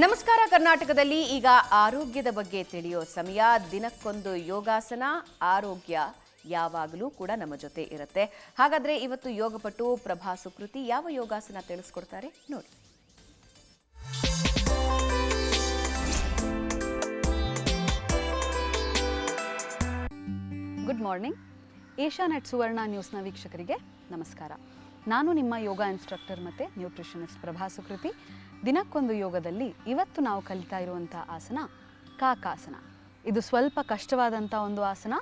ನಮಸ್ಕಾರ, ಕರ್ನಾಟಕದಲ್ಲಿ. ಈಗ ಆರೋಗ್ಯದ ಬಗ್ಗೆ ತಿಳಿಯೋ ಸಮಯ. ದಿನಕ್ಕೊಂದು ಯೋಗಾಸನ, ಆರೋಗ್ಯ ಯಾವಾಗಲೂ ಕೂಡ ನಮ್ಮ ಜೊತೆ ಇರುತ್ತೆ. ಹಾಗಾದ್ರೆ ಇವತ್ತು ಯೋಗಪಟು ಪ್ರಭಾ ಸುಕೃತಿ ಯಾವ ಯೋಗಾಸನ ತಿಳಿಸ್ಕೊಡ್ತಾರೆ ನೋಡಿ. ಗುಡ್ ಮಾರ್ನಿಂಗ್ ಏಷ್ಯಾನೆಟ್ ಸುವರ್ಣ ನ್ಯೂಸ್ನ ವೀಕ್ಷಕರಿಗೆ ನಮಸ್ಕಾರ. ನಾನು ನಿಮ್ಮ ಯೋಗ ಇನ್ಸ್ಟ್ರಕ್ಟರ್ ಮತ್ತು ನ್ಯೂಟ್ರಿಷನಿಸ್ಟ್ ಪ್ರಭಾ ಸುಕೃತಿ ದಿನಕ್ಕೊಂದು ಯೋಗದಲ್ಲಿ ಇವತ್ತು ನಾವು ಕಲಿತಾ ಇರುವಂಥ ಆಸನ ಕಾಕಾಸನ. ಇದು ಸ್ವಲ್ಪ ಕಷ್ಟವಾದಂಥ ಒಂದು ಆಸನ.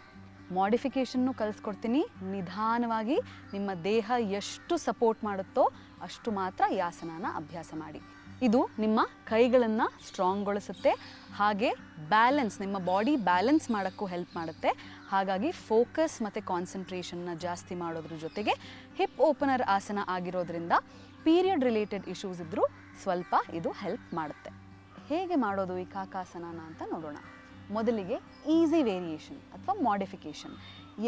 ಮಾಡಿಫಿಕೇಷನ್ನು ಕಲಿಸ್ಕೊಡ್ತೀನಿ. ನಿಧಾನವಾಗಿ ನಿಮ್ಮ ದೇಹ ಎಷ್ಟು ಸಪೋರ್ಟ್ ಮಾಡುತ್ತೋ ಅಷ್ಟು ಮಾತ್ರ ಈ ಆಸನನ ಅಭ್ಯಾಸ ಮಾಡಿ. ಇದು ನಿಮ್ಮ ಕೈಗಳನ್ನು ಸ್ಟ್ರಾಂಗ್ಗೊಳಿಸುತ್ತೆ ಹಾಗೆ ಬ್ಯಾಲೆನ್ಸ್ ನಿಮ್ಮ ಬಾಡಿ ಬ್ಯಾಲೆನ್ಸ್ ಮಾಡೋಕ್ಕೂ ಹೆಲ್ಪ್ ಮಾಡುತ್ತೆ. ಹಾಗಾಗಿ ಫೋಕಸ್ ಮತ್ತು ಕಾನ್ಸಂಟ್ರೇಷನ್ನ ಜಾಸ್ತಿ ಮಾಡೋದ್ರ ಜೊತೆಗೆ ಹಿಪ್ ಓಪನರ್ ಆಸನ ಆಗಿರೋದ್ರಿಂದ ಪೀರಿಯಡ್ ರಿಲೇಟೆಡ್ ಇಶ್ಯೂಸ್ ಇದ್ದರೂ ಸ್ವಲ್ಪ ಇದು ಹೆಲ್ಪ್ ಮಾಡುತ್ತೆ. ಹೇಗೆ ಮಾಡೋದು ಈ ಕಾಕಾಸನ ಅಂತ ನೋಡೋಣ. ಮೊದಲಿಗೆ ಈಸಿ ವೇರಿಯೇಷನ್ ಅಥವಾ ಮಾಡಿಫಿಕೇಷನ್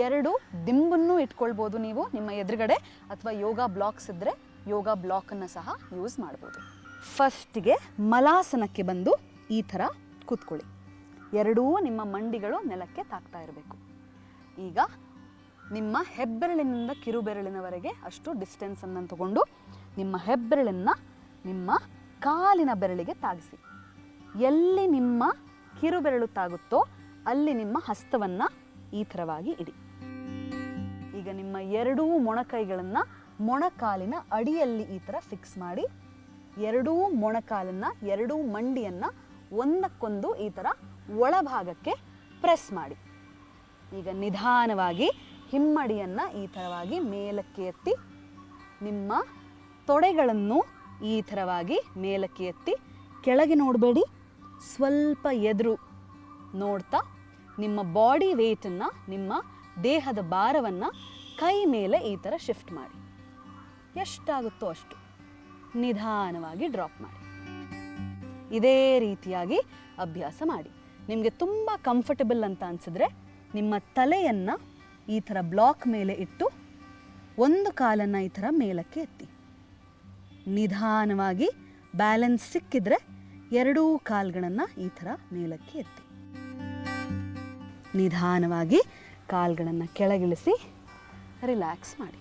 ಎರಡು ದಿಂಬನ್ನು ಇಟ್ಕೊಳ್ಬೋದು ನೀವು ನಿಮ್ಮ ಎದುರುಗಡೆ ಅಥವಾ ಯೋಗ ಬ್ಲಾಕ್ಸ್ ಇದ್ದರೆ ಯೋಗ ಬ್ಲಾಕನ್ನು ಸಹ ಯೂಸ್ ಮಾಡ್ಬೋದು. ಫಸ್ಟಿಗೆ ಮಲಾಸನಕ್ಕೆ ಬಂದು ಈ ಥರ ಕೂತ್ಕೊಳ್ಳಿ. ಎರಡೂ ನಿಮ್ಮ ಮಂಡಿಗಳು ನೆಲಕ್ಕೆ ತಾಕ್ತಾ ಇರಬೇಕು. ಈಗ ನಿಮ್ಮ ಹೆಬ್ಬೆರಳಿನಿಂದ ಕಿರುಬೆರಳಿನವರೆಗೆ ಅಷ್ಟು ಡಿಸ್ಟೆನ್ಸನ್ನು ತಗೊಂಡು ನಿಮ್ಮ ಹೆಬ್ಬೆರಳನ್ನು ನಿಮ್ಮ ಕಾಲಿನ ಬೆರಳಿಗೆ ತಾಗಿಸಿ. ಎಲ್ಲಿ ನಿಮ್ಮ ಕಿರುಬೆರಳು ತಾಗುತ್ತೋ ಅಲ್ಲಿ ನಿಮ್ಮ ಹಸ್ತವನ್ನು ಈ ಥರವಾಗಿ ಇಡಿ. ಈಗ ನಿಮ್ಮ ಎರಡೂ ಮೊಣಕೈಗಳನ್ನು ಮೊಣಕಾಲಿನ ಅಡಿಯಲ್ಲಿ ಈ ಥರ ಫಿಕ್ಸ್ ಮಾಡಿ ಎರಡೂ ಮೊಣಕಾಲನ್ನು, ಎರಡೂ ಮಂಡಿಯನ್ನು ಒಂದಕ್ಕೊಂದು ಈ ಥರ ಒಳಭಾಗಕ್ಕೆ ಪ್ರೆಸ್ ಮಾಡಿ. ಈಗ ನಿಧಾನವಾಗಿ ಹಿಮ್ಮಡಿಯನ್ನು ಈ ಥರವಾಗಿ ಮೇಲಕ್ಕೆ ಎತ್ತಿ, ನಿಮ್ಮ ತೊಡೆಗಳನ್ನು ಈ ಥರವಾಗಿ ಮೇಲಕ್ಕೆ ಎತ್ತಿ, ಕೆಳಗೆ ನೋಡಬೇಡಿ. ಸ್ವಲ್ಪ ಎದುರು ನೋಡ್ತಾ, ನಿಮ್ಮ ಬಾಡಿ ವೇಟನ್ನು ನಿಮ್ಮ ದೇಹದ ಭಾರವನ್ನು ಕೈ ಮೇಲೆ ಈ ಥರ ಶಿಫ್ಟ್ ಮಾಡಿ. ಎಷ್ಟಾಗುತ್ತೋ ಅಷ್ಟು. ನಿಧಾನವಾಗಿ ಡ್ರಾಪ್ ಮಾಡಿ. ಇದೇ ರೀತಿಯಾಗಿ ಅಭ್ಯಾಸ ಮಾಡಿ. ನಿಮಗೆ ತುಂಬ ಕಂಫರ್ಟಬಲ್ ಅಂತ ಅನಿಸಿದ್ರೆ ನಿಮ್ಮ ತಲೆಯನ್ನು ಈ ಥರ ಬ್ಲಾಕ್ ಮೇಲೆ ಇಟ್ಟು ಒಂದು ಕಾಲನ್ನು ಈ ಥರ ಮೇಲಕ್ಕೆ ಎತ್ತಿ. ನಿಧಾನವಾಗಿ ಬ್ಯಾಲೆನ್ಸ್ ಸಿಕ್ಕಿದ್ರೆ ಎರಡೂ ಕಾಲ್ಗಳನ್ನು ಈ ಥರ ಮೇಲಕ್ಕೆ ಎತ್ತಿ. ನಿಧಾನವಾಗಿ ಕಾಲ್ಗಳನ್ನು ಕೆಳಗಿಳಿಸಿ ರಿಲ್ಯಾಕ್ಸ್ ಮಾಡಿ.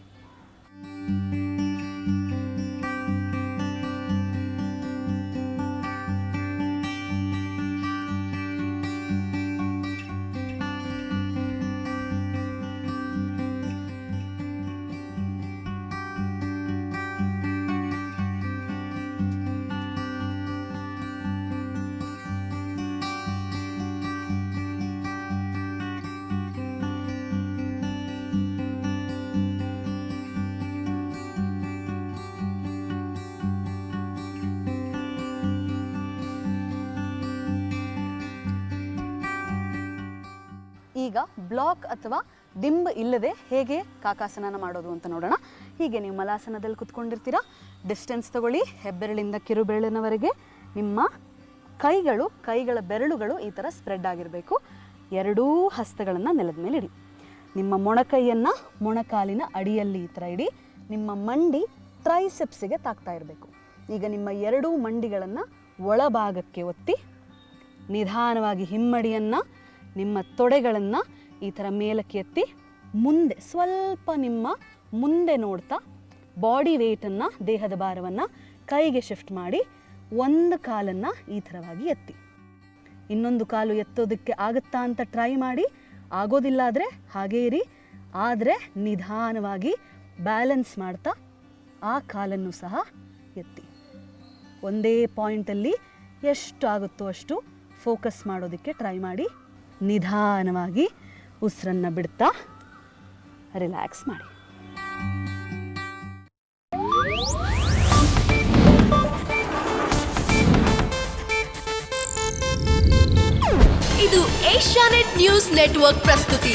ಈಗ ಬ್ಲಾಕ್ ಅಥವಾ ದಿಂಬ್ ಇಲ್ಲದೆ ಹೇಗೆ ಕಾಕಾಸನ ಮಾಡೋದು ಅಂತ ನೋಡೋಣ. ಹೀಗೆ ನೀವು ಮಲಾಸನದಲ್ಲಿ ಕುತ್ಕೊಂಡಿರ್ತೀರಾ. ಡಿಸ್ಟೆನ್ಸ್ ತಗೊಳ್ಳಿ, ಹೆಬ್ಬೆರಳಿಂದ ಕಿರುಬೆರಳಿನವರೆಗೆ ನಿಮ್ಮ ಕೈಗಳು, ಕೈಗಳ ಬೆರಳುಗಳು ಈ ಥರ ಸ್ಪ್ರೆಡ್ ಆಗಿರಬೇಕು. ಎರಡೂ ಹಸ್ತಗಳನ್ನು ನೆಲದ ಮೇಲೆ ಇಡಿ. ನಿಮ್ಮ ಮೊಣಕೈಯನ್ನು ಮೊಣಕಾಲಿನ ಅಡಿಯಲ್ಲಿ ಈ ಥರ ಇಡಿ. ನಿಮ್ಮ ಮಂಡಿ ಟ್ರೈಸೆಪ್ಸಿಗೆ ತಾಕ್ತಾ ಇರಬೇಕು. ಈಗ ನಿಮ್ಮ ಎರಡೂ ಮಂಡಿಗಳನ್ನು ಒಳಭಾಗಕ್ಕೆ ಒತ್ತಿ, ನಿಧಾನವಾಗಿ ಹಿಮ್ಮಡಿಯನ್ನು ನಿಮ್ಮ ತೊಡೆಗಳನ್ನು ಈ ಥರ ಮೇಲಕ್ಕೆ ಎತ್ತಿ ಮುಂದೆ ಸ್ವಲ್ಪ ನಿಮ್ಮ ಮುಂದೆ ನೋಡ್ತಾ ಬಾಡಿ ವೇಟನ್ನು ದೇಹದ ಭಾರವನ್ನು ಕೈಗೆ ಶಿಫ್ಟ್ ಮಾಡಿ ಒಂದು ಕಾಲನ್ನು ಈ ಥರವಾಗಿ ಎತ್ತಿ. ಇನ್ನೊಂದು ಕಾಲು ಎತ್ತೋದಕ್ಕೆ ಆಗುತ್ತಾ ಅಂತ ಟ್ರೈ ಮಾಡಿ. ಆಗೋದಿಲ್ಲ ಆದರೆ ಹಾಗೇ ಇರಿ. ಆದರೆ ನಿಧಾನವಾಗಿ ಬ್ಯಾಲೆನ್ಸ್ ಮಾಡ್ತಾ ಆ ಕಾಲನ್ನು ಸಹ ಎತ್ತಿ. ಒಂದೇ ಪಾಯಿಂಟಲ್ಲಿ ಎಷ್ಟು ಆಗುತ್ತೋ ಅಷ್ಟು ಫೋಕಸ್ ಮಾಡೋದಕ್ಕೆ ಟ್ರೈ ಮಾಡಿ. ನಿಧಾನವಾಗಿ ಉಸಿರನ್ನು ಬಿಡ್ತಾ ರಿಲ್ಯಾಕ್ಸ್ ಮಾಡಿ. ಇದು ಏಷ್ಯಾನೆಟ್ ನ್ಯೂಸ್ ನೆಟ್ವರ್ಕ್ ಪ್ರಸ್ತುತಿ.